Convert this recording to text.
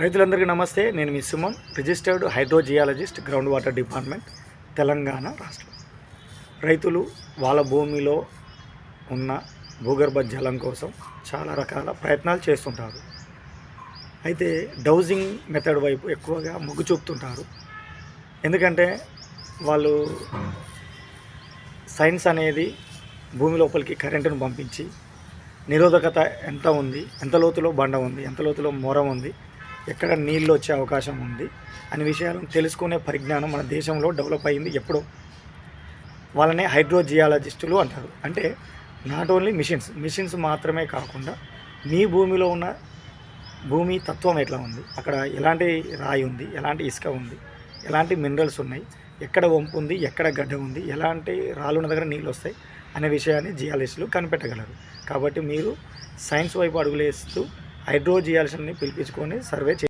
రైతులందరికీ నమస్తే. నేను మీ Suman registered hydrogeologist ground water department Telangana రాష్ట్రం. రైతులు వాళ్ళ భూమిలో ఉన్న భూగర్భ జలం కోసం చాలా రకాల ప్రయత్నాలు చేస్తుంటారు. అయితే డౌజింగ్ మెథడ్ వైపు ఎక్కువగా మొగ్గు చూపుతుంటారు. ఎందుకంటే వాళ్ళు సైన్స్ అనేది భూమి లోపలికి కరెంటును పంపించి నిరోధకత ఎంత ఉంది ఎంత లోతులో బండ ఉంది ఎంత లోతులో మొర ఉంది ఎక్కడ నీళ్ళు వచ్చే అవకాశం ఉంది అనే విషయాలను తెలుసుకునే పరిజ్ఞానం మన దేశంలో డెవలప్ అయింది ఎప్పుడో. వాళ్ళనే హైడ్రోజియాలజిస్టులు అంటారు. అంటే నాట్ ఓన్లీ మిషన్స్ మిషన్స్ మాత్రమే కాకుండా మీ భూమిలో ఉన్న భూమి తత్వం ఎట్లా ఉంది? అక్కడ ఎలాంటి రాయి ఉంది? ఎలాంటి ఇసుక ఉంది? ఎలాంటి మినరల్స్ ఉన్నాయి? ఎక్కడ వంపు ఉంది? ఎక్కడ గడ్డ ఉంది? ఎలాంటి రాళ్ళున్న దగ్గర నీళ్ళు వస్తాయి? అనే విషయాన్ని జియాలజిస్టులు కనిపెట్టగలరు. కాబట్టి మీరు సైన్స్ వైపు అడుగులేస్తూ హైడ్రోజియాలజిస్ట్ని పిలిపించుకొని సర్వే చే